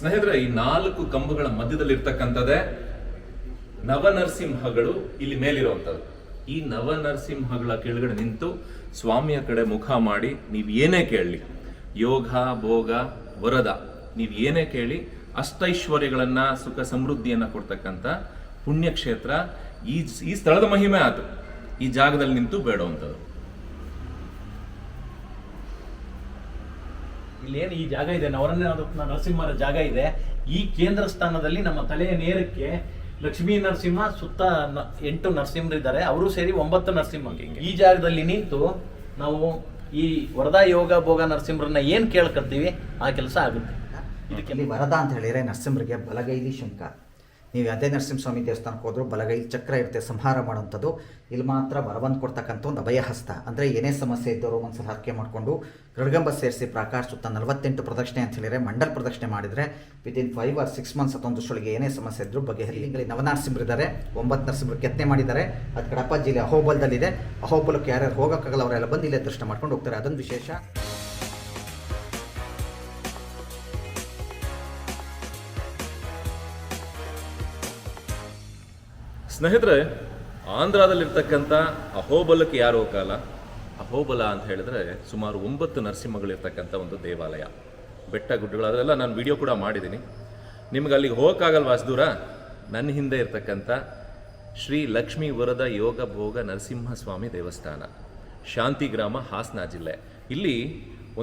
ಸ್ನೇಹಿತರೆ, ಈ ನಾಲ್ಕು ಕಂಬಗಳ ಮಧ್ಯದಲ್ಲಿ ಇರ್ತಕ್ಕಂಥದ್ದೇ ನವನರಸಿಂಹಗಳು ಇಲ್ಲಿ ಮೇಲಿರುವಂಥದ್ದು. ಈ ನವನರಸಿಂಹಗಳ ಕೆಳಗಡೆ ನಿಂತು ಸ್ವಾಮಿಯ ಕಡೆ ಮುಖ ಮಾಡಿ ನೀವು ಏನೇ ಕೇಳಲಿ ಯೋಗ, ಭೋಗ, ವರದ, ನೀವು ಏನೇ ಕೇಳಿ ಅಷ್ಟೈಶ್ವರ್ಯಗಳನ್ನ, ಸುಖ ಸಮೃದ್ಧಿಯನ್ನ ಕೊಡ್ತಕ್ಕಂಥ ಪುಣ್ಯಕ್ಷೇತ್ರ ಈ ಈ ಸ್ಥಳದ ಮಹಿಮೆ ಆತು. ಈ ಜಾಗದಲ್ಲಿ ನಿಂತು ಬೇಡುವಂಥದ್ದು. ಇಲ್ಲೇನು ಈ ಜಾಗ ಇದೆ? ನವರಣ್ಯ ನರಸಿಂಹರ ಜಾಗ ಇದೆ. ಈ ಕೇಂದ್ರ ಸ್ಥಾನದಲ್ಲಿ ನಮ್ಮ ತಲೆಯ ನೇರಕ್ಕೆ ಲಕ್ಷ್ಮೀ ನರಸಿಂಹ, ಸುತ್ತ ಎಂಟು ನರಸಿಂಹರಿದ್ದಾರೆ. ಅವರು ಸೇರಿ ಒಂಬತ್ತು ನರಸಿಂಹ ಈ ಜಾಗದಲ್ಲಿ ನಿಂತು ನಾವು ಈ ವರದಾ ಯೋಗ ಭೋಗ ನರಸಿಂಹರನ್ನ ಏನು ಕೇಳ್ಕೊಳ್ತೀವಿ ಆ ಕೆಲಸ ಆಗುತ್ತೆ. ಇದಕ್ಕೆ ವರದಾ ಅಂತ ಹೇಳಿದರೆ ನರಸಿಂಹರಿಗೆ ಬಲಗೈಲಿ ಶಂಕ. ನೀವು ಅದೇ ನರಸಿಂಹಸ್ವಾಮಿ ದೇವಸ್ಥಾನಕ್ಕೆ ಹೋದ್ರು ಬಲಗೈ ಚಕ್ರ ಇರುತ್ತೆ, ಸಂಹಾರ ಮಾಡುವಂಥದ್ದು. ಇಲ್ಲಿ ಮಾತ್ರ ಬರಬಂದು ಕೊಡ್ತಕ್ಕಂಥ ಒಂದು ಅಭಯಹಸ್ತ ಅಂದರೆ ಏನೇ ಸಮಸ್ಯೆ ಇದ್ದವರು ಒಂದ್ಸಲ ಹರಕೆ ಮಾಡಿಕೊಂಡು ಗೃಢಗಂಬ ಸೇರಿಸಿ ಪ್ರಾಕಾರ ಸುತ್ತ ನಲವತ್ತೆಂಟು ಪ್ರದಕ್ಷಿಣೆ ಅಂತ ಹೇಳಿದರೆ ಮಂಡಲ್ ಪ್ರದಕ್ಷಿಣೆ ಮಾಡಿದರೆ within five or six months ಅಥವಾ ಒಂದಷ್ಟೊಳಗೆ ಏನೇ ಸಮಸ್ಯೆ ಇದ್ದರೂ ಬಗೆಹರಿ ಇಲ್ಲಿ ನವನರಸಿಂಹರಿದ್ದಾರೆ ಒಂಬತ್ತು ನರಸಿಂಹರು ಕೆತ್ತನೆ ಮಾಡಿದ್ದಾರೆ. ಅದು ಕಡಪ ಜಿಲ್ಲೆ ಅಹೋಬಲದಲ್ಲಿದೆ. ಅಹೋಬಲಕ್ಕೆ ಯಾರ್ಯಾರು ಹೋಗೋಕ್ಕಾಗಲ್ಲ ಅವರೆಲ್ಲ ಬಂದು ಇಲ್ಲೇ ದರ್ಶನ ಮಾಡ್ಕೊಂಡು ಹೋಗ್ತಾರೆ. ಅದೊಂದು ವಿಶೇಷ. ಸ್ನೇಹಿತರೆ, ಆಂಧ್ರದಲ್ಲಿರ್ತಕ್ಕಂಥ ಅಹೋಬಲಕ್ಕೆ ಯಾರೋ ಕಾಲ? ಅಹೋಬಲ ಅಂತ ಹೇಳಿದ್ರೆ ಸುಮಾರು ಒಂಬತ್ತು ನರಸಿಂಹಗಳಿರ್ತಕ್ಕಂಥ ಒಂದು ದೇವಾಲಯ. ಬೆಟ್ಟ ಗುಡ್ಡಗಳು, ಅದೆಲ್ಲ ನಾನು ವಿಡಿಯೋ ಕೂಡ ಮಾಡಿದ್ದೀನಿ. ನಿಮ್ಗೆ ಅಲ್ಲಿಗೆ ಹೋಗೋಕ್ಕಾಗಲ್ವಾ ಅಷ್ಟು ದೂರ ನನ್ನ ಹಿಂದೆ ಇರ್ತಕ್ಕಂಥ ಶ್ರೀ ಲಕ್ಷ್ಮೀ ವರದ ಯೋಗ ಭೋಗ ನರಸಿಂಹಸ್ವಾಮಿ ದೇವಸ್ಥಾನ, ಶಾಂತಿ ಗ್ರಾಮ ಹಾಸನ ಜಿಲ್ಲೆ. ಇಲ್ಲಿ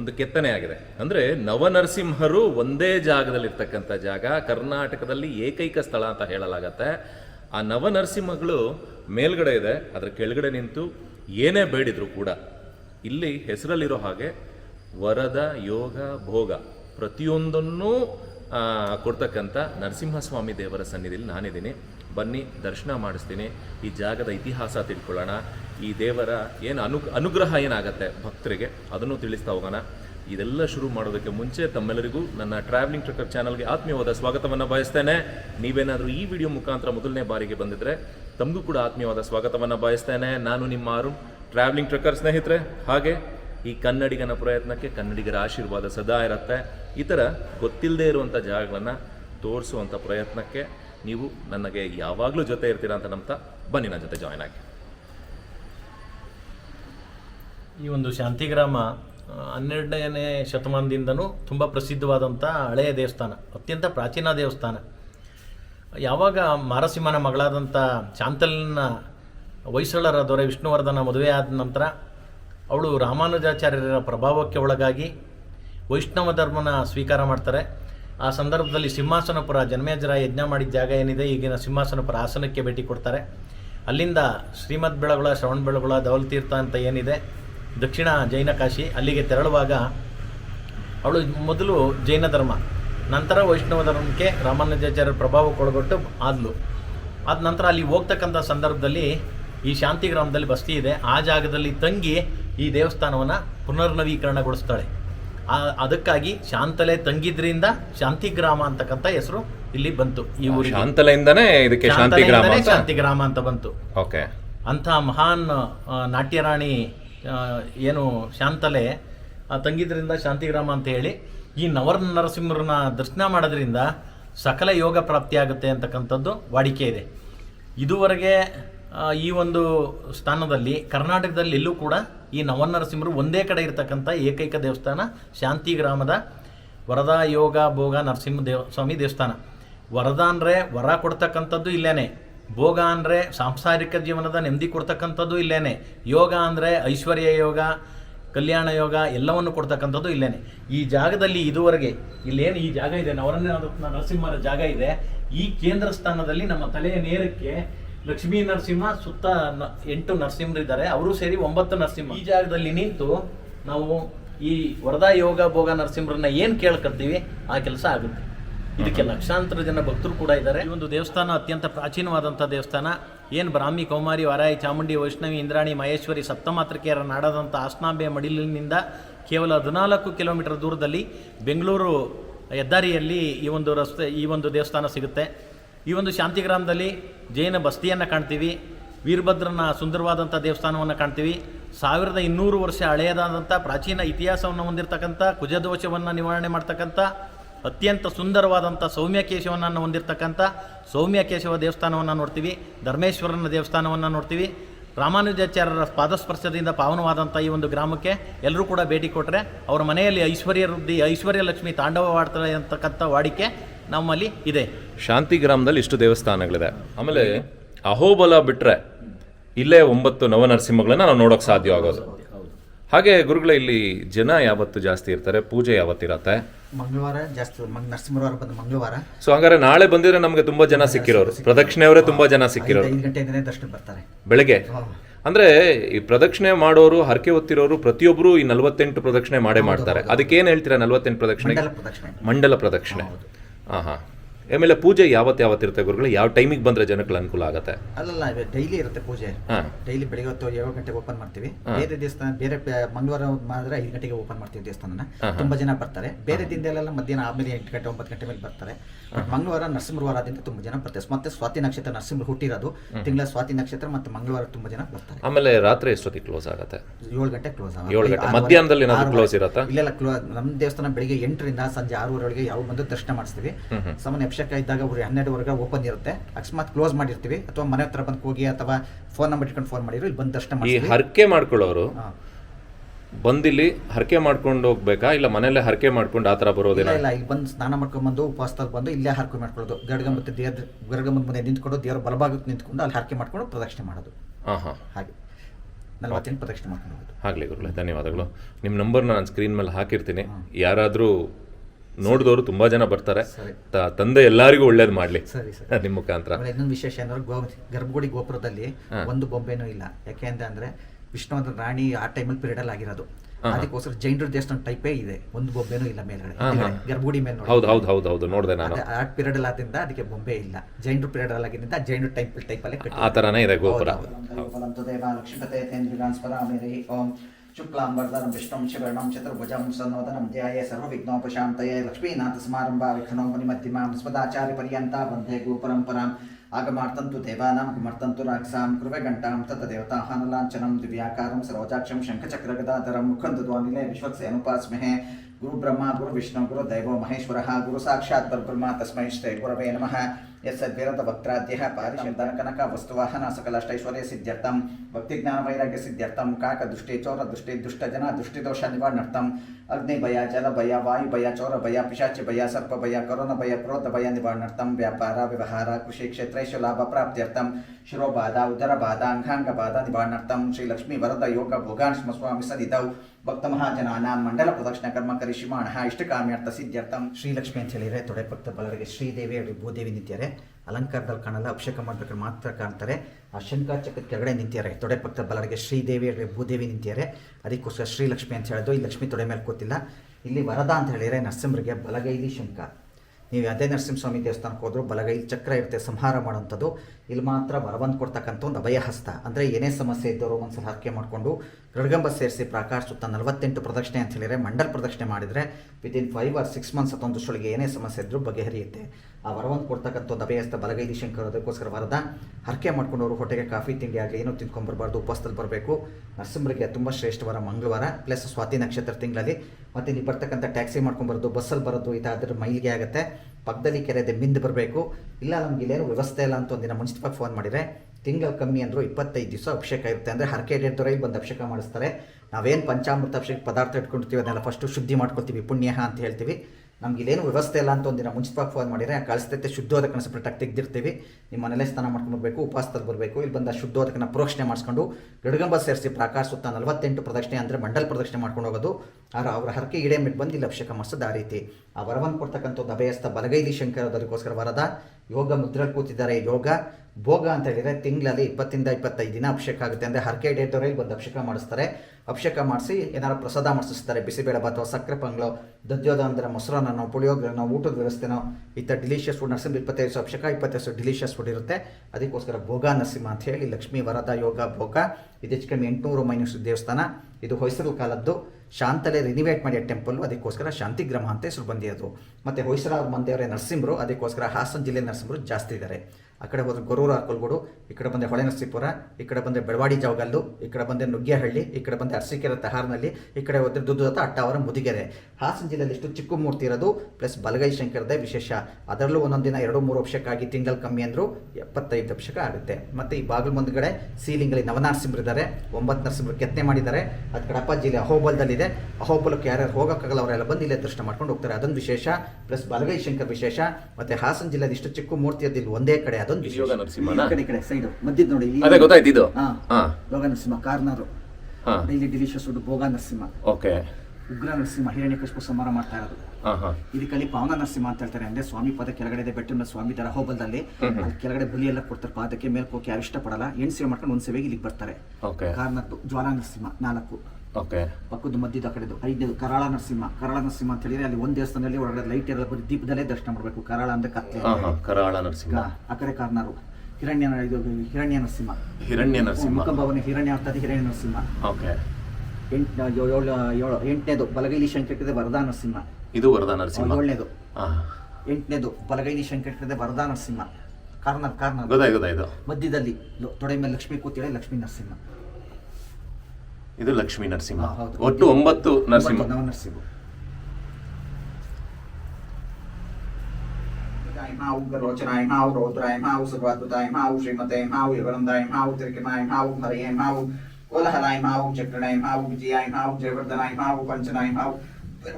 ಒಂದು ಕೆತ್ತನೆ ಆಗಿದೆ. ಅಂದರೆ ನವನರಸಿಂಹರು ಒಂದೇ ಜಾಗದಲ್ಲಿರ್ತಕ್ಕಂಥ ಜಾಗ, ಕರ್ನಾಟಕದಲ್ಲಿ ಏಕೈಕ ಸ್ಥಳ ಅಂತ ಹೇಳಲಾಗತ್ತೆ. ಆ ನವನರಸಿಂಹಗಳು ಮೇಲ್ಗಡೆ ಇದೆ, ಅದರ ಕೆಳಗಡೆ ನಿಂತು ಏನೇ ಬೇಡಿದ್ರು ಕೂಡ ಇಲ್ಲಿ ಹೆಸರಲ್ಲಿರೋ ಹಾಗೆ ವರದ ಯೋಗ ಭೋಗ ಪ್ರತಿಯೊಂದನ್ನೂ ಕೊಡ್ತಕ್ಕಂಥ ನರಸಿಂಹಸ್ವಾಮಿ ದೇವರ ಸನ್ನಿಧಿಯಲ್ಲಿ ನಾನಿದ್ದೀನಿ. ಬನ್ನಿ, ದರ್ಶನ ಮಾಡಿಸ್ತೀನಿ. ಈ ಜಾಗದ ಇತಿಹಾಸ ತಿಳ್ಕೊಳ್ಳೋಣ. ಈ ದೇವರ ಏನು ಅನು, ಅನುಗ್ರಹ ಏನಾಗತ್ತೆ ಭಕ್ತರಿಗೆ, ಅದನ್ನು ತಿಳಿಸ್ತಾ ಹೋಗೋಣ. ಇದೆಲ್ಲ ಶುರು ಮಾಡೋದಕ್ಕೆ ಮುಂಚೆ ತಮ್ಮೆಲ್ಲರಿಗೂ ನನ್ನ ಟ್ರಾವೆಲಿಂಗ್ ಟ್ರಕ್ಕರ್ ಚಾನಲ್ಗೆ ಆತ್ಮೀಯವಾದ ಸ್ವಾಗತವನ್ನು ಬಯಸ್ತೇನೆ. ನೀವೇನಾದರೂ ಈ ವಿಡಿಯೋ ಮುಖಾಂತರ ಮೊದಲನೇ ಬಾರಿಗೆ ಬಂದಿದ್ರೆ ತಮಗೂ ಕೂಡ ಆತ್ಮೀಯವಾದ ಸ್ವಾಗತವನ್ನು ಬಯಸ್ತೇನೆ. ನಾನು ನಿಮ್ಮ ಅರುಣ್ ಟ್ರಾವೆಲಿಂಗ್ ಟ್ರಕ್ಕರ್ ಸ್ನೇಹಿತರೆ. ಹಾಗೆ ಈ ಕನ್ನಡಿಗನ ಪ್ರಯತ್ನಕ್ಕೆ ಕನ್ನಡಿಗರ ಆಶೀರ್ವಾದ ಸದಾ ಇರುತ್ತೆ. ಈ ಥರ ಗೊತ್ತಿಲ್ಲದೆ ಇರುವಂಥ ಜಾಗಗಳನ್ನು ತೋರಿಸುವಂಥ ಪ್ರಯತ್ನಕ್ಕೆ ನೀವು ನನಗೆ ಯಾವಾಗಲೂ ಜೊತೆ ಇರ್ತೀರಾ ಅಂತ ನಂಬ್ತಾ ಬನ್ನಿ, ನನ್ನ ಜೊತೆ ಜಾಯ್ನ್ ಆಗಿ. ಈ ಒಂದು ಶಾಂತಿಗ್ರಾಮ ಹನ್ನೆರಡನೇ ಶತಮಾನದಿಂದನೂ ತುಂಬ ಪ್ರಸಿದ್ಧವಾದಂಥ ಹಳೆಯ ದೇವಸ್ಥಾನ, ಅತ್ಯಂತ ಪ್ರಾಚೀನ ದೇವಸ್ಥಾನ. ಯಾವಾಗ ಮಾರಸಿಂಹನ ಮಗಳಾದಂಥ ಶಾಂತಲನ ಹೊಯ್ಸಳರ ದೊರೆ ವಿಷ್ಣುವರ್ಧನ ಮದುವೆ ಆದ ನಂತರ, ಅವಳು ರಾಮಾನುಜಾಚಾರ್ಯರ ಪ್ರಭಾವಕ್ಕೆ ಒಳಗಾಗಿ ವೈಷ್ಣವ ಧರ್ಮನ ಸ್ವೀಕಾರ ಮಾಡ್ತಾರೆ. ಆ ಸಂದರ್ಭದಲ್ಲಿ ಸಿಂಹಾಸನಪುರ ಜನ್ಮೇಜರ ಯಜ್ಞ ಮಾಡಿದ ಜಾಗ ಏನಿದೆ, ಈಗಿನ ಸಿಂಹಾಸನಪುರ ಆಸನಕ್ಕೆ ಭೇಟಿ ಕೊಡ್ತಾರೆ. ಅಲ್ಲಿಂದ ಶ್ರೀಮದ್ ಬೆಳಗುಳ ಶ್ರವಣ ಬೆಳಗುಳ ಧವಲ್ ತೀರ್ಥ ಅಂತ ಏನಿದೆ ದಕ್ಷಿಣ ಜೈನ ಕಾಶಿ ಅಲ್ಲಿಗೆ ತೆರಳುವಾಗ ಅವಳು ಮೊದಲು ಜೈನ ಧರ್ಮ ನಂತರ ವೈಷ್ಣವ ಧರ್ಮಕ್ಕೆ ರಾಮಾನುಜಾಚಾರ್ಯರ ಪ್ರಭಾವಕ್ಕೊಳಗೊಟ್ಟು ಆದಲು. ಆದ ನಂತರ ಅಲ್ಲಿ ಹೋಗ್ತಕ್ಕಂಥ ಸಂದರ್ಭದಲ್ಲಿ ಈ ಶಾಂತಿ ಗ್ರಾಮದಲ್ಲಿ ಬಸ್ತಿ ಇದೆ. ಆ ಜಾಗದಲ್ಲಿ ತಂಗಿ ಈ ದೇವಸ್ಥಾನವನ್ನು ಪುನರ್ನವೀಕರಣಗೊಳಿಸ್ತಾಳೆ. ಆ ಅದಕ್ಕಾಗಿ ಶಾಂತಲೆ ತಂಗಿದ್ರಿಂದ ಶಾಂತಿ ಗ್ರಾಮ ಅಂತಕ್ಕಂಥ ಹೆಸರು ಇಲ್ಲಿ ಬಂತು ಈ ಊರಿಗೆ. ಶಾಂತಲೆಯಿಂದನೇ ಇದಕ್ಕೆ ಶಾಂತಿ ಗ್ರಾಮ ಅಂತ? ಶಾಂತಿ ಗ್ರಾಮ ಅಂತ ಬಂತು. ಓಕೆ. ಅಂಥ ಮಹಾನ್ ನಾಟ್ಯರಾಣಿ ಏನು ಶಾಂತಲೆ ಆ, ತಂಗಿದ್ರಿಂದ ಶಾಂತಿಗ್ರಾಮ ಅಂತ ಹೇಳಿ ಈ ನವರ ನರಸಿಂಹರನ್ನ ದರ್ಶನ ಮಾಡೋದ್ರಿಂದ ಸಕಲ ಯೋಗ ಪ್ರಾಪ್ತಿಯಾಗುತ್ತೆ ಅಂತಕ್ಕಂಥದ್ದು ವಾಡಿಕೆ ಇದೆ. ಇದುವರೆಗೆ ಈ ಒಂದು ಸ್ಥಾನದಲ್ಲಿ ಕರ್ನಾಟಕದಲ್ಲಿ ಎಲ್ಲೂ ಕೂಡ ಈ ನವನರಸಿಂಹರು ಒಂದೇ ಕಡೆ ಇರತಕ್ಕಂಥ ಏಕೈಕ ದೇವಸ್ಥಾನ ಶಾಂತಿ ಗ್ರಾಮದ ವರದಾ ಯೋಗ ಭೋಗ ನರಸಿಂಹ ದೇವ ಸ್ವಾಮಿ ದೇವಸ್ಥಾನ. ವರದ ಅಂದರೆ ವರ ಕೊಡ್ತಕ್ಕಂಥದ್ದು ಇಲ್ಲೇನೆ. ಭೋಗ ಅಂದರೆ ಸಾಂಸಾರಿಕ ಜೀವನದ ನೆಮ್ಮದಿ ಕೊಡ್ತಕ್ಕಂಥದ್ದು ಇಲ್ಲೇನೆ. ಯೋಗ ಅಂದರೆ ಐಶ್ವರ್ಯ ಯೋಗ, ಕಲ್ಯಾಣ ಯೋಗ ಎಲ್ಲವನ್ನು ಕೊಡ್ತಕ್ಕಂಥದ್ದು ಇಲ್ಲೇನೆ. ಈ ಜಾಗದಲ್ಲಿ ಇದುವರೆಗೆ ಇಲ್ಲೇನು ಈ ಜಾಗ ಇದೆ ನವರನ್ನೇ ನರಸಿಂಹರ ಜಾಗ ಇದೆ. ಈ ಕೇಂದ್ರ ಸ್ಥಾನದಲ್ಲಿ ನಮ್ಮ ತಲೆಯ ನೇರಕ್ಕೆ ಲಕ್ಷ್ಮೀ ನರಸಿಂಹ, ಸುತ್ತ ಎಂಟು ನರಸಿಂಹರಿದ್ದಾರೆ. ಅವರು ಸೇರಿ ಒಂಬತ್ತು ನರಸಿಂಹ. ಈ ಜಾಗದಲ್ಲಿ ನಿಂತು ನಾವು ಈ ವರದಾ ಯೋಗ ಭೋಗ ನರಸಿಂಹರನ್ನ ಏನು ಕೇಳ್ಕೊಳ್ತೀವಿ ಆ ಕೆಲಸ ಆಗುತ್ತೆ. ಇದಕ್ಕೆ ಲಕ್ಷಾಂತರ ಜನ ಭಕ್ತರು ಕೂಡ ಇದ್ದಾರೆ. ಈ ಒಂದು ದೇವಸ್ಥಾನ ಅತ್ಯಂತ ಪ್ರಾಚೀನವಾದಂಥ ದೇವಸ್ಥಾನ. ಏನು ಬ್ರಾಹ್ಮಿ ಕೌಮಾರಿ ವಾರಾಯಿ ಚಾಮುಂಡಿ ವೈಷ್ಣವಿ ಇಂದ್ರಾಣಿ ಮಹೇಶ್ವರಿ ಸಪ್ತಮಾತೃಕೆಯರ ನಾಡದಂಥ ಆಸ್ನಾಂಬೆ ಮಡಿಲಿನಿಂದ ಕೇವಲ ಹದಿನಾಲ್ಕು ಕಿಲೋಮೀಟರ್ ದೂರದಲ್ಲಿ ಬೆಂಗಳೂರು ಹೆದ್ದಾರಿಯಲ್ಲಿ ಈ ಒಂದು ರಸ್ತೆ, ಈ ಒಂದು ದೇವಸ್ಥಾನ ಸಿಗುತ್ತೆ. ಈ ಒಂದು ಶಾಂತಿಗ್ರಾಮದಲ್ಲಿ ಜೈನ ಬಸ್ತಿಯನ್ನು ಕಾಣ್ತೀವಿ, ವೀರಭದ್ರನ ಸುಂದರವಾದಂಥ ದೇವಸ್ಥಾನವನ್ನು ಕಾಣ್ತೀವಿ. ಸಾವಿರದ ಇನ್ನೂರು ವರ್ಷ ಹಳೆಯದಾದಂಥ ಪ್ರಾಚೀನ ಇತಿಹಾಸವನ್ನು ಹೊಂದಿರತಕ್ಕಂಥ ಕುಜದೋಷವನ್ನು ನಿವಾರಣೆ ಮಾಡ್ತಕ್ಕಂಥ ಅತ್ಯಂತ ಸುಂದರವಾದಂಥ ಸೌಮ್ಯ ಕೇಶವನನ್ನು ಹೊಂದಿರತಕ್ಕಂಥ ಸೌಮ್ಯಕೇಶವ ದೇವಸ್ಥಾನವನ್ನು ನೋಡ್ತೀವಿ, ಧರ್ಮೇಶ್ವರನ ದೇವಸ್ಥಾನವನ್ನು ನೋಡ್ತೀವಿ. ರಾಮಾನುಜಾಚಾರ್ಯರ ಪಾದಸ್ಪರ್ಶದಿಂದ ಪಾವನವಾದಂಥ ಈ ಒಂದು ಗ್ರಾಮಕ್ಕೆ ಎಲ್ಲರೂ ಕೂಡ ಭೇಟಿ ಕೊಟ್ಟರೆ ಅವರ ಮನೆಯಲ್ಲಿ ಐಶ್ವರ್ಯ ವೃದ್ಧಿ, ಐಶ್ವರ್ಯ ಲಕ್ಷ್ಮಿ ತಾಂಡವವಾಡ್ತಾರೆ ಅಂತಕ್ಕಂಥ ವಾಡಿಕೆ ನಮ್ಮಲ್ಲಿ ಇದೆ. ಶಾಂತಿ ಗ್ರಾಮದಲ್ಲಿ ಇಷ್ಟು ದೇವಸ್ಥಾನಗಳಿದೆ. ಆಮೇಲೆ ಅಹೋಬಲ ಬಿಟ್ಟರೆ ಇಲ್ಲೇ ಒಂಬತ್ತು ನವನರಸಿಂಹಗಳನ್ನ ನಾವು ನೋಡೋಕೆ ಸಾಧ್ಯವಾಗೋದು ಹಾಗೆ ಗುರುಗಳ, ಇಲ್ಲಿ ಜನ ಯಾವತ್ತು ಜಾಸ್ತಿ ಇರ್ತಾರೆ, ಪೂಜೆ ಯಾವತ್ತಿರತ್ತೆ? ಮಂಗಳವಾರ ಜಾಸ್ತಿ ಮಂಗ್ ನರಸಿಂಹವಾರ ಬಂದು ಮಂಗಳವಾರ. ಸೊ ಹಂಗಾರೆ ನಾಳೆ ಬಂದಿದ್ರೆ ನಮ್ಗೆ ತುಂಬಾ ಜನ ಸಿಕ್ಕಿರೋರು. ಪ್ರದಕ್ಷಿಣೆ ಅವರೇ ತುಂಬಾ ಜನ ಸಿಕ್ಕಿರೋರು. ಐದು ಗಂಟೆಯಿಂದನೇ ದರ್ಶನ ಬರ್ತಾರೆ. ಬೆಳಗ್ಗೆ? ಅಂದ್ರೆ ಈ ಪ್ರದಕ್ಷಿಣೆ ಮಾಡೋರು ಹರಕೆ ಹೊತ್ತಿರೋರು ಪ್ರತಿಯೊಬ್ಬರು ಈ ನಲವತ್ತೆಂಟು ಪ್ರದಕ್ಷಿಣೆ ಮಾಡೇ ಮಾಡ್ತಾರೆ. ಅದಕ್ಕೆ ಏನ್ ಹೇಳ್ತೀರಾ ನಲವತ್ತೆಂಟು ಪ್ರದಕ್ಷಿಣೆ ಮಂಡಲ ಪ್ರದಕ್ಷಿಣೆ. ಮಂಡಲ ಪ್ರದಕ್ಷಿಣೆ. ಹಾ ಹಾ ಆಮೇಲೆ ಪೂಜೆ ಯಾವತ್ತು ಇರುತ್ತೆ ಗುರುಗಳು? ಯಾವ ಟೈಮಿಗೆ ಬಂದ್ರೆ ಜನಕ್ಕೆ ಅನುಕೂಲ ಆಗುತ್ತೆ? ಅಲ್ಲಲ್ಲ ಡೈಲಿ ಇರುತ್ತೆ ಪೂಜೆ. ಹಾ. ಡೈಲಿ ಬೆಳಿಗ್ಗೆ ಹೊತ್ತು ಏಳು ಗಂಟೆಗೆ ಓಪನ್ ಮಾಡ್ತೀವಿ. ಬೇರೆ ದೇವಸ್ಥಾನ ಬೇರೆ ಬೆ- ಮಂಗಳವಾರ ಮಾಡಿದ್ರೆ ಐದು ಗಂಟೆಗೆ ಓಪನ್ ಮಾಡ್ತೀವಿ ದೇವಸ್ಥಾನನ. ತುಂಬಾ ಜನ ಬರ್ತಾರೆ. ಬೇರೆ ದಿನದಲ್ಲೆಲ್ಲ ಮಧ್ಯಾಹ್ನ ಆಮೇಲೆ ಎಂಟು ಗಂಟೆ ಒಂಬತ್ತು ಗಂಟೆ ಮೇಲೆ ಬರ್ತಾರೆ. ಬಟ್ ಮಂಗಳವಾರ ನರಸಿಂಹವಾರದಿಂದ ತುಂಬಾ ಜನ ಬರ್ತಾರೆ. ಮತ್ತೆ ಸ್ವಾತಿ ನಕ್ಷತ್ರ ನರಸಿಂಹ ಹುಟ್ಟಿರೋದು. ತಿಂಗಳ ಸ್ವಾತಿ ನಕ್ಷತ್ರ ಮತ್ತೆ ಮಂಗಳವಾರ ತುಂಬಾ ಜನ ಬರ್ತಾರೆ. ಆಮೇಲೆ ರಾತ್ರಿ ಎಷ್ಟೊತ್ತಿಗೆ ಕ್ಲೋಸ್ ಆಗುತ್ತೆ? ಏಳು ಗಂಟೆ ಕ್ಲೋಸ್ ಏಳು ಗಂಟೆ. ಮಧ್ಯಾಹ್ನದಲ್ಲಿ ಏನಾದ್ರು ಕ್ಲೋಸ್ ಇರತ್ತಾ? ಇಲ್ಲೆಲ್ಲ ಕ್ಲೋಸ್ ನಮ್ಮ ದೇವಸ್ಥಾನ ಬೆಳಿಗ್ಗೆ ಎಂಟರಿಂದ ಸಂಜೆ ಆರೂವರೆಗೆ ಯಾವ ಬಂದು ದರ್ಶನ ಮಾಡಿಸ್ತೀವಿ. ಸಾಮಾನ್ಯ ಅಭಿಷೇಕ ಇದ್ದಾಗ ಹನ್ನೆರಡು ಹನ್ನೆರಡುವರೆಗೆ ಓಪನ್ ಇರುತ್ತೆ. ಅಕಸ್ಮಾತ್ ಕ್ಲೋಸ್ ಮಾಡಿರ್ತೀವಿ. ಅಥವಾ ಮನೆ ಹತ್ರ ಬಂದು ಹೋಗಿ ಅಥವಾ ಫೋನ್ ನಂಬರ್ ಇಟ್ಕೊಂಡು ಫೋನ್ ಮಾಡಿದ್ರು ಇಲ್ಲಿ ಬಂದು ದರ್ಶನ ಈ ಹರಕೆ ಮಾಡ್ಕೊಳ್ಳೋರು. ಬಂದಿಲ್ಲಿ ಹರಕೆ ಮಾಡ್ಕೊಂಡು ಹೋಗ್ಬೇಕಾ? ಇಲ್ಲ ಮನೆಯಲ್ಲೇ ಹರಕೆ ಮಾಡ್ಕೊಂಡು ಆತರ ಬರೋದಿಲ್ಲ? ಇಲ್ಲ ಇಲ್ಲ ಇಲ್ಲಿ ಬಂದು ಸ್ನಾನ ಮಾಡ್ಕೊಂಡ್ಬಂದು ಉಪವಾಸದಲ್ಲಿ ಬಂದು ಇಲ್ಲೇ ಹರಕೆ ಮಾಡ್ಕೊಳ್ಳೋದು. ಗರ್ಗಂಬತ್ತೆ ದೇವ್ರ ಗರ್ಗಂಬದ ಮುಂದೆ ನಿಂತ್ಕೊಂಡು ದೇವ್ರ ಬಲಭಾಗಕ್ಕೆ ನಿಂತ್ಕೊಂಡು ಅಲ್ಲಿ ಹರಕೆ ಮಾಡ್ಕೊಂಡು ಪ್ರದಕ್ಷಿಣೆ ಮಾಡೋದು. ಹಾಂ ಹಾಂ. ಹಾಗೆ. ನಲ್ವತ್ತೆಂಟು ಪ್ರದಕ್ಷಿಣೆ ಮಾಡ್ಕೊಂಡು ಹೋಗೋದು. ಆಗಲಿ ಗುರುಗಳೇ ಧನ್ಯವಾದಗಳು. ನಿಮ್ಮ ನಂಬರ್ನ ನಾನು ಸ್ಕ್ರೀನ್ ಮೇಲೆ ಹಾಕಿರ್ತೀನಿ. ಯಾರಾದರೂ ನೋಡಿದವರು ತುಂಬಾ ಜನ ಬರ್ತಾರೆ. ತ- ತಂದೆ ಎಲ್ಲರಿಗೂ ಒಳ್ಳೇದು ಮಾಡ್ಲಿ. ಸರಿ ಸರ್. ನಿಮ್ಮ ಮುಖಾಂತರ. ಆಮೇಲೆ ಇನ್ನೊಂದು ವಿಶೇಷ ಏನಂದ್ರೆ ಗೋ ಗರ್ಭಗುಡಿ ಗೋಪುರದಲ್ಲಿ ಒಂದು ಬೊಂಬೆನೂ ಇಲ್ಲ. ಯಾಕೆ ಅಂತ ಅಂದ್ರೆ ವಿಷ್ಣುವರ್ಧನ ರಾಣಿ ಆ ಟೈಮಲ್ಲಿ ಪೀರಿಯಡ್ ಅಲ್ಲಿ ಆಗಿರೋದು ಅದಕ್ಕೋಸ್ಕರ ಜೈನರ ದೇವಸ್ಥಾನ ಟೈಪೇ ಇದೆ. ಒಂದು ಬೊಂಬೆನೂ ಇಲ್ಲ ಮೇಲ್ಗಡೆ ಗರ್ಭಗುಡಿ ಮೇಲೆ ನೋಡಿ. ಹೌದು ಹೌದು ಹೌದು ಹೌದು. ನೋಡಿದೆ ನಾನು. ಅದೇ ಆ ಪೀರಿಯಡ್ ಅಲ್ಲಿ ಆದ್ರಿಂದ ಅದಕ್ಕೆ ಬೊಂಬೆ ಇಲ್ಲ. ಜೈನರು ಪೀರಿಯಡ್ ಅಲ್ಲಿ ಆಗಿದ್ದರಿಂದ ಜೈನರು ಟೈಪ್ ಟೈಪ್ ಅಲ್ಲಿ ಕಟ್ಟಿ ಆ ಥರನೇ ಇದೆ ಗೋಪುರ. ಲಕ್ಷ್ಮೀಪತೆ ತೇಂದ್ರಿಗಾನ್ ಸ್ಮರಾಮಿರಿ ಓಂ शुक्लांबरधरम विष्णु शिवरणम चतुर्भुज सन्नोदनम सर्व विघ्नोपशात लक्ष्मीनाथ समारंभा मध्यमा स्मदाचार्य पर्यता वंदे गोपरंपराम् आगमार्तन्तु देवानां किमर्तन्तु राक्षां कृपघण्टां तत् देवताहानलाञ्चनं दिव्याकारं सरोजाक्षं शङ्खचक्रगदाधरं मुखं तद्वानिले विश्वक्सेनुपास्महे गुरुब्रह्मा, गुरुविष्णु, गुरुदैवो, महेश्वरः, गुरुसाक्षात् परब्रह्मा, तस्मै श्री गुरवे नमः। यस्सद्विरतवक्त्राद्यः पारिशब्दनकनकवस्तुवाहन सकलष्टैश्वर्यसिद्ध्यर्थं ಗುರವೇ ನಮಃ ಯಸ್ಸದ್ವಿರತ ವಕ್ರಾದ್ಯಃ ಪಾರಿಷದ ಕನಕ ವಸ್ತುವಾಹನ ಸಕಲಷ್ಟೈಶ್ವರ್ಯ ಸಿದ್ಧ್ಯರ್ಥಂ ಭಕ್ತಿಜ್ಞಾನ ವೈರಾಗ್ಯ ಸಿದ್ಧ್ಯರ್ಥಂ ಕಾಕ ದೃಷ್ಟಿ ಚೋರ ದೃಷ್ಟಿ ದುಷ್ಟಜನ ದೃಷ್ಟಿದೋಷ ನಿವಾರಣಾರ್ಥಂ ಅಗ್ನಿ ಭಯ ಜಲ ಭಯ ವಾಯು ಭಯ ಚೋರ ಭಯ ಪಿಶಾಚಿ ಭಯ ಸರ್ಪ ಭಯ ಕರೋನ ಭಯ ಕ್ರೋಧ ಭಯ ನಿವಾರಣಾರ್ಥಂ ವ್ಯಾಪಾರ ವ್ಯವಹಾರ ಕೃಷಿ ಕ್ಷೇತ್ರೇಶು ಲಾಭ ಪ್ರಾಪ್ತ್ಯರ್ಥಂ ಶಿರೋಬಾಧ ಉದರಬಾಧ ಅಂಗಾಂಗ ಬಾಧ ನಿವಾರಣಾರ್ಥಂ ಶ್ರೀ ಲಕ್ಷ್ಮೀ ವರದ ಯೋಗ ಭೋಗಾನ್ ಸ್ವಾಮಿ ಸದಿತೌ ಭಕ್ತ ಮಹಾಜನಾನಾಂ ಮಂಡಲ ಪ್ರದಕ್ಷಿಣ ಕರ್ಮ ಕರಿಷಿಮಾಣ ಇಷ್ಟಕಾಮ್ಯರ್ಥ ಸಿದ್ಧ್ಯರ್ಥಂ ಶ್ರೀಲಕ್ಷ್ಮಿ ಅಂತ ಹೇಳಿದ್ರೆ ತೊಡೆ ಭಕ್ತ ಬಲರಿಗೆ ಶ್ರೀದೇವಿ ಹಾಗೂ ಭೂದೇವಿ ನಿಂತಿದ್ದಾರೆ ಅಲಂಕಾರದಲ್ಲಿ ಕಾಣಲ್ಲ, ಅಭಿಷೇಕ ಮಾಡ್ಬೇಕಾದ್ರೆ ಮಾತ್ರ ಕಾಣ್ತಾರೆ. ಆ ಶಂಕಾಚಕ್ರ ಕೆಳಗಡೆ ನಿಂತಿದ್ದಾರೆ. ತೊಡೆ ಪಕ್ಕದ ಬಲರಿಗೆ ಶ್ರೀದೇವಿ ಭೂದೇವಿ ನಿಂತಿದ್ದಾರೆ. ಅದಕ್ಕೋಸ್ಕರ ಶ್ರೀಲಕ್ಷ್ಮಿ ಅಂತ ಹೇಳೋದು, ಈ ಲಕ್ಷ್ಮಿ ತೊಡೆ ಮೇಲೆ ಕೂತಿಲ್ಲ. ಇಲ್ಲಿ ವರದ ಅಂತ ಹೇಳಿದರೆ ನರಸಿಂಹರಿಗೆ ಬಲಗೈಲಿ ಶಂಕ ನೀವು ಅದೇ ನರಸಿಂಹಸ್ವಾಮಿ ದೇವಸ್ಥಾನಕ್ಕೆ ಹೋದ್ರು ಬಲಗೈಲಿ ಚಕ್ರ ಇರುತ್ತೆ, ಸಂಹಾರ ಮಾಡೋಂಥದ್ದು ಇಲ್ಲಿ ಮಾತ್ರ ವರವನ್ನು ಕೊಡ್ತಕ್ಕಂಥ ಒಂದು ಅಭಯಹಸ್ತ. ಅಂದರೆ ಏನೇ ಸಮಸ್ಯೆ ಇದ್ದವರು ಒಂದ್ಸಲ ಹರಕೆ ಮಾಡಿಕೊಂಡು ಗೃಢಗಂಬ ಸೇರಿಸಿ ಪ್ರಾಕಾರ ಸುತ್ತ ನಲವತ್ತೆಂಟು ಪ್ರದಕ್ಷಿಣೆ ಅಂತ ಹೇಳಿದರೆ, ಮಂಡಲ ಪ್ರದಕ್ಷಿಣೆ ಮಾಡಿದರೆ within five or six months ಅಥವಾ ಒಂದಷ್ಟೊಳಗೆ ಏನೇ ಸಮಸ್ಯೆ ಇದ್ದರೂ ಬಗೆಹರಿಯುತ್ತೆ. ಆ ವರವನ್ನು ಕೊಡ್ತಕ್ಕಂಥ ಒಂದು ಅಭಯಹಸ್ತ ಬಲಗೈದಿ ಶಂಕರ್ ಅದಕ್ಕೋಸ್ಕರ ವರದ ಹರಕೆ ಮಾಡ್ಕೊಂಡವರು ಹೊಟ್ಟೆಗೆ ಕಾಫಿ ತಿಂಡಿ ಆಗಲಿ ಏನೂ ತಿನ್ಕೊಂಬರ್ಬಾರ್ದು ಉಪವಾಸದಲ್ಲಿ ಬರಬೇಕು. ನರಸಿಂಹರಿಗೆ ತುಂಬ ಶ್ರೇಷ್ಠವಾರ ಮಂಗಳವಾರ. ಪ್ಲಸ್ ಸ್ವಾತಿ ನಕ್ಷತ್ರ ತಿಂಗಳಲ್ಲಿ ಮತ್ತು ನೀವು ಬರ್ತಕ್ಕಂಥ ಟ್ಯಾಕ್ಸಿ ಮಾಡ್ಕೊಂಬರೋದು ಬಸ್ಸಲ್ಲಿ ಬರೋದು ಇದಾದ್ರೆ ಮೈಲಿಗೆ ಆಗುತ್ತೆ. ಪಕ್ಕದಲ್ಲಿ ಕೆರೆ ಮಿಂದು ಬರಬೇಕು. ಇಲ್ಲ ನಮ್ಗೆ ಇಲ್ಲೇನು ವ್ಯವಸ್ಥೆ ಇಲ್ಲ ಅಂತ ಒಂದಿನ ಮುನ್ಸಿಪಾಲ್ ಫೋನ್ ಮಾಡಿದರೆ ತಿಂಗಳು ಕಮ್ಮಿ ಅಂದರೂ ಇಪ್ಪತ್ತೈದು ದಿವಸ ಅಭಿಷೇಕ ಇರುತ್ತೆ. ಅಂದರೆ ಹರಕೆ ಡೇಟ್ದವರೇ ಬಂದು ಅಭಿಷೇಕ ಮಾಡಿಸ್ತಾರೆ. ನಾವೇನು ಪಂಚಾಮೃತ ಅಭಿಷೇಕ ಪದಾರ್ಥ ಇಟ್ಕೊಂಡಿರ್ತೀವಿ, ಅದನ್ನೆಲ್ಲ ಫಸ್ಟು ಶುದ್ಧಿ ಮಾಡ್ಕೊಳ್ತೀವಿ ಪುಣ್ಯ ಅಂತ ಹೇಳ್ತೀವಿ. ನಮ್ಗೆ ಇಲ್ಲೇನು ವ್ಯವಸ್ಥೆ ಇಲ್ಲ ಅಂತ ಒಂದಿನ ಮುಂಚಿತವಾಗಿ ಫೋನ್ ಮಾಡಿದರೆ ಕಳಿಸ್ತೈತೆ ಕಳಿಸ್ತೈತೆ ಶುದ್ಧೋದಕನ ಪ್ರೊಟೆಕ್ಟ್ ತೆಗೆದಿರ್ತೀವಿ ನಿಮ್ಮ ಮನೇಲೆ ಸ್ನಾನ ಮಾಡ್ಕೊಂಡು ಬರಬೇಕು ಉಪವಾಸದಲ್ಲಿ ಬರಬೇಕು. ಇಲ್ಲಿ ಬಂದ ಶುದ್ಧೋದಕನ ಪ್ರೋಕ್ಷಣೆ ಮಾಡಿಸ್ಕೊಂಡು, ಗಡಗಂಬ ಸೇರಿಸಿ ಪ್ರಾಕಾಶ ಸುತ್ತ ನಲವತ್ತೆಂಟು ಪ್ರದಕ್ಷಿಣೆ ಅಂದರೆ ಮಂಡಲ ಪ್ರದಕ್ಷಿಣೆ ಮಾಡ್ಕೊಂಡು ಹೋಗೋದು. ಆಗ ಅವರ ಹರಕೆ ಇಡೇ ಮಿಟ್ಟು ಬಂದು ಇಲ್ಲಿ ಅಭಿಷೇಕ ಮಾಡಿಸೋದು ಆ ರೀತಿ. ಆ ವರವನ್ನು ಕೊಡ್ತಕ್ಕಂಥ ಒಂದು ಅಭಯಸ್ಥ ಬಲಗೈಲಿ ಶಂಕರ ಅದಕ್ಕೋಸ್ಕರ ವರದ ಯೋಗ ಮುದ್ರಲ್ಲಿ ಕೂತಿದ್ದಾರೆ ಯೋಗ. ಭೋಗ ಅಂತ ಹೇಳಿದರೆ ತಿಂಗಳಲ್ಲಿ ಇಪ್ಪತ್ತಿಂದ ಇಪ್ಪತ್ತೈದು ದಿನ ಅಭಿಷೇಕ ಆಗುತ್ತೆ. ಅಂದರೆ ಹರಕೆ ಡೇಟವರೆಗೆ ಬಂದು ಅಭಿಷೇಕ ಮಾಡಿಸ್ತಾರೆ. ಅಭಿಷೇಕ ಮಾಡಿಸಿ ಏನಾರು ಪ್ರಸಾದ ಮಾಡಿಸ್ತಾರೆ. ಬಿಸಿಬೇಳೆ ಭಾತ ಸಕ್ಕರೆ ಪಂಗ್ಳು ದದ್ಯೋದ ಅಂದರೆ ಮೊಸರನ್ನ ಪುಳಿಯೋಗ್ರನೋ, ಊಟದ ವ್ಯವಸ್ಥೆನೋ ಇತ್ತ ಡಿಲಿಷಿಯಸ್ ಫುಡ್ ನರಸಿಂಹ ಇಪ್ಪತ್ತೈದು ಸಾವಿರ ಅಭಿಷೇಕ, ಇಪ್ಪತ್ತೈದು ಸಾವಿರ ಡಿಲಿಷಿಯಸ್ ಫುಡ್ ಇರುತ್ತೆ. ಅದಕ್ಕೋಸ್ಕರ ಭೋಗ ನರಸಿಂಹ ಅಂತ ಹೇಳಿ ಲಕ್ಷ್ಮೀ ವರದ ಯೋಗ ಭೋಗ. ಇದು ಹೆಚ್ಚು ಕಮ್ಮಿ ಎಂಟುನೂರು ಮೈನಸ್ ದೇವಸ್ಥಾನ. ಇದು ಹೊಯ್ಸಳ ಕಾಲದ್ದು. ಶಾಂತಲೆ ರಿನಿವೇಟ್ ಮಾಡಿದ ಟೆಂಪಲ್ಲು ಅದಕ್ಕೋಸ್ಕರ ಶಾಂತಿಗ್ರಹ ಅಂತ ಹೆಸರು ಬಂದಿರೋದು. ಮತ್ತು ಹೊಯ್ಸಳ ಮಂದಿಯವರೇ ನರಸಿಂಹರು. ಅದಕ್ಕೋಸ್ಕರ ಹಾಸನ ಜಿಲ್ಲೆ ನರಸಿಂಹರು ಜಾಸ್ತಿ ಇದ್ದಾರೆ. ಆ ಕಡೆ ಹೋದ್ರೆ ಗೊರೂರು ಹಾಕೊಳ್ಬೋದು, ಈ ಕಡೆ ಬಂದೆ ಹೊಳೆ ನರಸೀಪುರ ಈ ಕಡೆ ಬಂದೆ ಬೆಳವಾಡಿ ಜಾವಗಲ್ಲು, ಈ ಕಡೆ ಬಂದೆ ನುಗ್ಗೇಹಳ್ಳಿ, ಈ ಕಡೆ ಬಂದೆ ಅರಸೀಕೆರೆ ತಹಾರ್ನಲ್ಲಿ, ಈ ಕಡೆ ಹೋದ್ರೆ ದುದ್ದುದತ್ತ ಅಟ್ಟಾವರ ಮುದಿಗೆರೆ. ಹಾಸನ ಜಿಲ್ಲೆಯಲ್ಲಿ ಇಷ್ಟು ಚಿಕ್ಕ ಮೂರ್ತಿ ಇರೋದು, ಪ್ಲಸ್ ಬಲಗೈ ಶಂಕರದೇ ವಿಶೇಷ. ಅದರಲ್ಲೂ ಒಂದೊಂದು ದಿನ ಎರಡು ಮೂರು ವರ್ಷಕ್ಕಾಗಿ ತಿಂಗಳು ಕಮ್ಮಿ ಅಂದರೂ ಎಪ್ಪತ್ತೈದು ವರ್ಷಕ್ಕೆ ಆಗುತ್ತೆ. ಮತ್ತು ಈ ಬಾಗಿಲು ಮುಂದ್ಗಡೆ ಸೀಲಿಂಗಲ್ಲಿ ನವನಾರಸಿಂಹರಿದ್ದಾರೆ ಒಂಬತ್ತು ನರಸಿಂಹರು ಕೆತ್ತನೆ ಮಾಡಿದ್ದಾರೆ. ಅದು ಕಡಪ್ಪ ಜಿಲ್ಲೆ ಅಹೋಬಲದಲ್ಲಿದೆ. ಅಹೋಬಲಕ್ಕೆ ಯಾರ್ಯಾರು ಹೋಗೋಕ್ಕಾಗಲ್ಲ, ಅವರೆಲ್ಲ ಬಂದು ಇಲ್ಲೇ ದರ್ಶನ ಮಾಡ್ಕೊಂಡು ಹೋಗ್ತಾರೆ. ಅದೊಂದು ವಿಶೇಷ, ಪ್ಲಸ್ ಬಲಗೈ ಶಂಕರ್ ವಿಶೇಷ. ಮತ್ತು ಹಾಸನ ಜಿಲ್ಲೆಯಲ್ಲಿ ಇಷ್ಟು ಚಿಕ್ಕ ಮೂರ್ತಿ ಅದಿಲ್ಲಿ ಒಂದೇ ಕಡೆ. ಅದೊಂದು ಯೋಗ ನರಸಿಂಹನ ಈ ಕಡೆ ಈ ಕಡೆ ಸೈಡ್ ಮಧ್ಯದ ನೋಡಿ ಇಲ್ಲಿ- ಅದೇ ಗೊತ್ತಾಯ್ತು ಇದು. ಹಾ. ಹಾ. ಯೋಗ ನರಸಿಂಹ ಕಾರ್ನಾರು ಹಾ. ಇಲ್ಲಿ delicious food Bhoga Narasimha. Okay. ಉಗ್ರ ನರಸಿಂಹ ಹಿರಣ್ಯಕಶಿಪು ಸಂಹಾರ ಮಾಡ್ತಾ ಇರೋದು. ಹಾ ಹಾ. ಇದಕ್ಕಲ್ಲಿ ಪಾವನ ನರಸಿಂಹ ಅಂತ ಹೇಳ್ತಾರೆ. ಅಂದ್ರೆ ಸ್ವಾಮಿ ಪದ ಕೆಳಗಡೆ ಇದೆ ಬೆಟ್ಟನ ಸ್ವಾಮಿ ತರ ಹೋಬಲ್ದಲ್ಲಿ ಅಲ್ಲಿ ಕೆಳಗಡೆ ಬುಲಿ ಎಲ್ಲ ಕೊಡ್ತಾರೆ. ಪಾದಕ್ಕೆ ಮೇಲ್ಕೋಕೆ ಯಾರು ಇಷ್ಟಪಡಲ್ಲ. ಹೆಣ್ಣು ಸೇವೆ ಮಾಡ್ಕೊಂಡು ಒಂದ್ ಸೇವೆಗೆ ಇಲ್ಲಿಗೆ ಬರ್ತಾರೆ. ಓಕೆ. ಕಾರ್ನದ್ದು ಜ್ವಾಲ ನರಸಿಂಹ ನಾಲ್ಕು. ಓಕೆ ಪಕ್ಕದ ಮಧ್ಯದ ಕಡೆದು ಐದು ಕರಾಳ ನರಸಿಂಹ ಕರಾಳ ನರಸಿಂಹ ಅಂತ ಹೇಳಿದ್ರೆ ಅಲ್ಲಿ ಒಂದ್ ದೇವಸ್ಥಾನದಲ್ಲಿ ಒಳಗಡೆ ಲೈಟ್ ಇರಲ್ಲ ಬರೀ ದೀಪದಲ್ಲೇ ದರ್ಶನ ಮಾಡಬೇಕು. ಕರಾಳ ಅಂದ್ರೆ ಕತ್ತೆ ಹಾ ಹಾ ಕರಾಳ ನರಸಿಂಹ. ಆ ಕಡೆ ಕಾರ್ನಾರು. ಹಿರಣ್ಯ ಇದು ಹಿರಣ್ಯ ನರಸಿಂಹ. ಹಿರಣ್ಯ ನರಸಿಂಹ. ಮುಖಭವನ ಹಿರಣ್ಯ ಅಂತ ಹಿರಣ್ಯ ನರಸಿಂಹ. ಓಕೆ ಎಂಟು ಏಳು ಏಳು ಎಂಟನೇದು ಬಲಗೈಲಿ ಶಂಕರಿದೆ ವರದಾ ನರಸಿಂಹ. ಇದು ವರದಾ ನರಸಿಂಹ. ಏಳನೇದು. ಹಾ. ಎಂಟನೇದು ಬಲಗೈಲಿ ಶಂಕರಿದೆ ವರದಾ ನರಸಿಂಹ. Corner corner. ಗೊತ್ತಾಯ್ತು ಗೊತ್ತಾಯ್ತು ಮಧ್ಯದಲ್ಲಿ ತೊಡೆ ಮೇಲೆ ಲಕ್ಷ್ಮೀ ಕೂತಿಳೆ ಲಕ್ಷ್ಮೀ ನರಸಿಂಹ. ಇದು ಲಕ್ಷ್ಮೀ ನರಸಿಂಹ ಹಾ, ಹೌದು. ಒಟ್ಟು ಒಂಬತ್ತು ನರಸಿಂಹ ನವ ನರಸಿಂಹ ಮಾವು ಗರೋಚನಾಯ ಮಾವು ರೌದ್ರಾಯ ಮಾವು ಸರ್ವಾದ್ಭುತಾಯ ಮಾವು ಶ್ರೀಮತೆ ಮಾವು ಯುಗನಂದಾಯ ಮಾವು ತಿರುಕಿಮಾಯ ಮಾವು ಹರಯೇ ಮಾವು ಕೋಲಹಲಾಯ ಮಾವು ಚಕ್ರಣಾಯ ಮಾವು ವಿಜಯಾಯ ಮಾವು ಜಯವರ್ಧನಾಯ ಮಾವು ಪಂಚನಾಯ ಮಾವು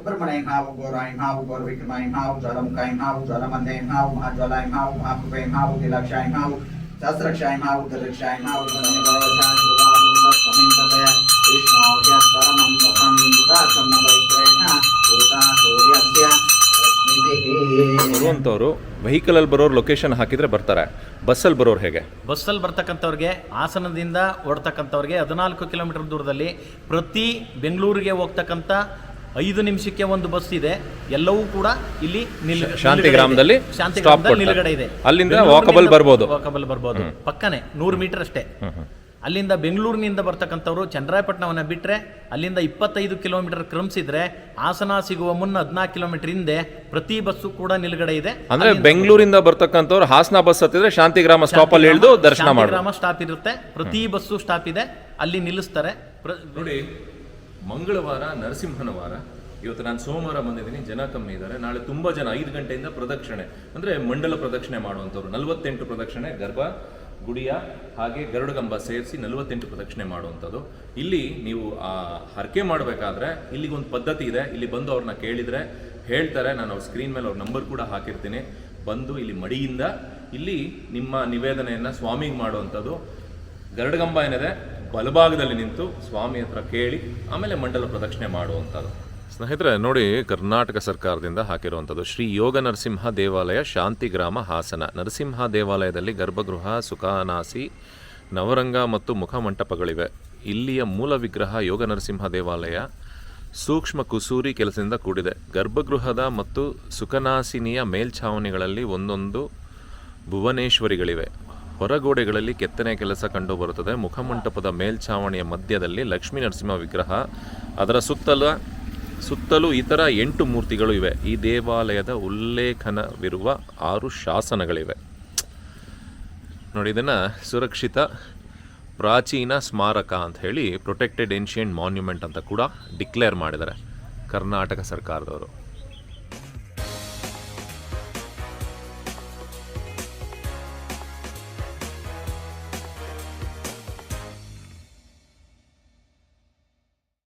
ಬ್ರಹ್ಮಣಾಯ ಮಾವು ಘೋರಾಯ ಮಾವು ಘೋರ ವಿಕ್ರಮಾಯ ಮಾವು ಜ್ವಾಲಮುಖಾಯ ಮಾವು ಜ್ವಾಲಮಂದಯ ಮಾವು ಮಹಾಜ್ವಾಲಾಯ ಮಾವು ಮಹಾಕೃಪಯ ಮಾವು ನೀಲಾಕ್ಷಾಯ ಮಾವು ಸಹಸ್ರಕ್ಷಾಯ ಮಾವು ಧೃಕ್ಷಾಯ ಮಾವು ಧನನಿಭಾವಚಾಯ ಭೂತಾ ಸೂರ್ಯಸ್ಯ ರಶ್ಮಿಭಿಃ. ಬರುವಂಥವ್ರು ವೆಹಿಕಲಲ್ಲಿ ಬರೋರು ಲೊಕೇಶನ್ ಹಾಕಿದ್ರೆ ಬರ್ತಾರೆ. ಬಸ್ಸಲ್ಲಿ ಬರೋರು ಹೇಗೆ? ಬಸ್ಸಲ್ಲಿ ಬರ್ತಕ್ಕಂಥವ್ರಿಗೆ ಹಾಸನದಿಂದ ಓಡ್ತಕ್ಕಂಥವ್ರಿಗೆ ಹದಿನಾಲ್ಕು ಕಿಲೋಮೀಟರ್ ದೂರದಲ್ಲಿ ಪ್ರತಿ ಬೆಂಗಳೂರಿಗೆ ಹೋಗ್ತಕ್ಕಂಥ ಐದು ನಿಮಿಷಕ್ಕೆ ಒಂದು ಬಸ್ ಇದೆ. ಎಲ್ಲವೂ ಕೂಡ ಇಲ್ಲಿ ನಿಲ್ ಶಾಂತಿ ಗ್ರಾಮದಲ್ಲಿ ಶಾಂತಿ ನಿಲುಗಡೆ ಇದೆ. ಅಲ್ಲಿಂದ ವಾಕಬಲ್ ಬರ್ಬೋದು. ವಾಕಬಲ್ ಬರ್ಬೋದು. ಪಕ್ಕನೆ ನೂರು ಮೀಟರ್ ಅಷ್ಟೇ. ಅಲ್ಲಿಂದ ಬೆಂಗಳೂರಿನಿಂದ ಬರ್ತಕ್ಕಂಥವ್ರು ಚಂದ್ರಾಯಪಟ್ಟಣವನ್ನು ಬಿಟ್ಟರೆ ಅಲ್ಲಿಂದ ಇಪ್ಪತ್ತೈದು ಕಿಲೋಮೀಟರ್ ಕ್ರಮಿಸಿದ್ರೆ ಹಾಸನ ಸಿಗುವ ಮುನ್ನ ಹದಿನಾಲ್ಕು ಕಿಲೋಮೀಟರ್ ಹಿಂದೆ ಪ್ರತಿ ಬಸ್ಸು ಕೂಡ ನಿಲುಗಡೆ ಇದೆ. ಅಂದ್ರೆ ಬೆಂಗಳೂರಿಂದ ಬರ್ತಕ್ಕಂಥವ್ರು ಹಾಸನ ಬಸ್ ಹತ್ತಿದ್ರೆ ಶಾಂತಿಗ್ರಾಮ ಸ್ಟಾಪ್ ಅಲ್ಲಿ ಇಳಿದು ದರ್ಶನ ಮಾಡಿ ಗ್ರಾಮ ಸ್ಟಾಪ್ ಇರುತ್ತೆ. ಪ್ರತಿ ಬಸ್ಸು ಸ್ಟಾಪ್ ಇದೆ. ಅಲ್ಲಿ ನಿಲ್ಲಿಸ್ತಾರೆ. ಪ್ರ- ನೋಡಿ ಮಂಗಳವಾರ ನರಸಿಂಹನವಾರ ಇವತ್ತು ನಾನು ಸೋಮವಾರ ಬಂದಿದ್ದೀನಿ ಜನ ಕಮ್ಮಿ ಇದ್ದಾರೆ. ನಾಳೆ ತುಂಬಾ ಜನ ಐದು ಗಂಟೆಯಿಂದ ಪ್ರದಕ್ಷಿಣೆ. ಅಂದ್ರೆ ಮಂಡಲ ಪ್ರದಕ್ಷಿಣೆ ಮಾಡುವಂಥವ್ರು. ನಲವತ್ತೆಂಟು ಪ್ರದಕ್ಷಿಣೆ ಗರ್ಭ ಗುಡಿಯ ಹಾಗೆ ಗರುಡಗಂಬ ಸೇರಿಸಿ ನಲವತ್ತೆಂಟು ಪ್ರದಕ್ಷಿಣೆ ಮಾಡುವಂಥದ್ದು. ಇಲ್ಲಿ ನೀವು, ಆ, ಹರಕೆ ಮಾಡಬೇಕಾದ್ರೆ ಇಲ್ಲಿಗೊಂದು ಪದ್ಧತಿ ಇದೆ. ಇಲ್ಲಿ ಬಂದು ಅವ್ರನ್ನ ಕೇಳಿದರೆ ಹೇಳ್ತಾರೆ. ನಾನು ಅವ್ರ ಸ್ಕ್ರೀನ್ ಮೇಲೆ ಅವ್ರ ನಂಬರ್ ಕೂಡ ಹಾಕಿರ್ತೀನಿ. ಬಂದು ಇಲ್ಲಿ ಮಡಿಯಿಂದ ಇಲ್ಲಿ ನಿಮ್ಮ ನಿವೇದನೆಯನ್ನು ಸ್ವಾಮಿಗೆ ಮಾಡುವಂಥದ್ದು. ಗರುಡಗಂಬ ಏನಿದೆ? ಬಲಭಾಗದಲ್ಲಿ ನಿಂತು ಸ್ವಾಮಿ ಹತ್ರ ಕೇಳಿ ಆಮೇಲೆ ಮಂಡಲ ಪ್ರದಕ್ಷಿಣೆ ಮಾಡುವಂಥದ್ದು. ಸ್ನೇಹಿತರೆ, ನೋಡಿ ಕರ್ನಾಟಕ ಸರ್ಕಾರದಿಂದ ಹಾಕಿರುವಂಥದ್ದು ಶ್ರೀ ಯೋಗ ನರಸಿಂಹ ದೇವಾಲಯ ಶಾಂತಿಗ್ರಾಮ ಹಾಸನ. ನರಸಿಂಹ ದೇವಾಲಯದಲ್ಲಿ ಗರ್ಭಗೃಹ, ಸುಖಾನಾಸಿ, ನವರಂಗ ಮತ್ತು ಮುಖಮಂಟಪಗಳಿವೆ ಇಲ್ಲಿಯ ಮೂಲ ವಿಗ್ರಹ ಯೋಗ ನರಸಿಂಹ ದೇವಾಲಯ. ಸೂಕ್ಷ್ಮ ಕುಸೂರಿ ಕೆಲಸದಿಂದ ಕೂಡಿದೆ. ಗರ್ಭಗೃಹದ ಮತ್ತು ಸುಖನಾಸಿನಿಯ ಮೇಲ್ಛಾವಣಿಗಳಲ್ಲಿ ಒಂದೊಂದು ಭುವನೇಶ್ವರಿಗಳಿವೆ. ಹೊರಗೋಡೆಗಳಲ್ಲಿ ಕೆತ್ತನೆ ಕೆಲಸ ಕಂಡುಬರುತ್ತದೆ. ಮುಖಮಂಟಪದ ಮೇಲ್ಛಾವಣಿಯ ಮಧ್ಯದಲ್ಲಿ ಲಕ್ಷ್ಮೀ ನರಸಿಂಹ ವಿಗ್ರಹ. ಅದರ ಸುತ್ತಲ ಸುತ್ತಲೂ ಇತರ ಎಂಟು ಮೂರ್ತಿಗಳು ಇವೆ. ಈ ದೇವಾಲಯದ ಉಲ್ಲೇಖನವಿರುವ ಆರು ಶಾಸನಗಳಿವೆ. ನೋಡಿ ಇದನ್ನು ಸುರಕ್ಷಿತ ಪ್ರಾಚೀನ ಸ್ಮಾರಕ ಅಂತ ಹೇಳಿ ಪ್ರೊಟೆಕ್ಟೆಡ್ ಏನ್ಷಿಯಂಟ್ ಮಾನ್ಯುಮೆಂಟ್ ಅಂತ ಕೂಡ ಡಿಕ್ಲೇರ್ ಮಾಡಿದ್ದಾರೆ ಕರ್ನಾಟಕ ಸರ್ಕಾರದವರು.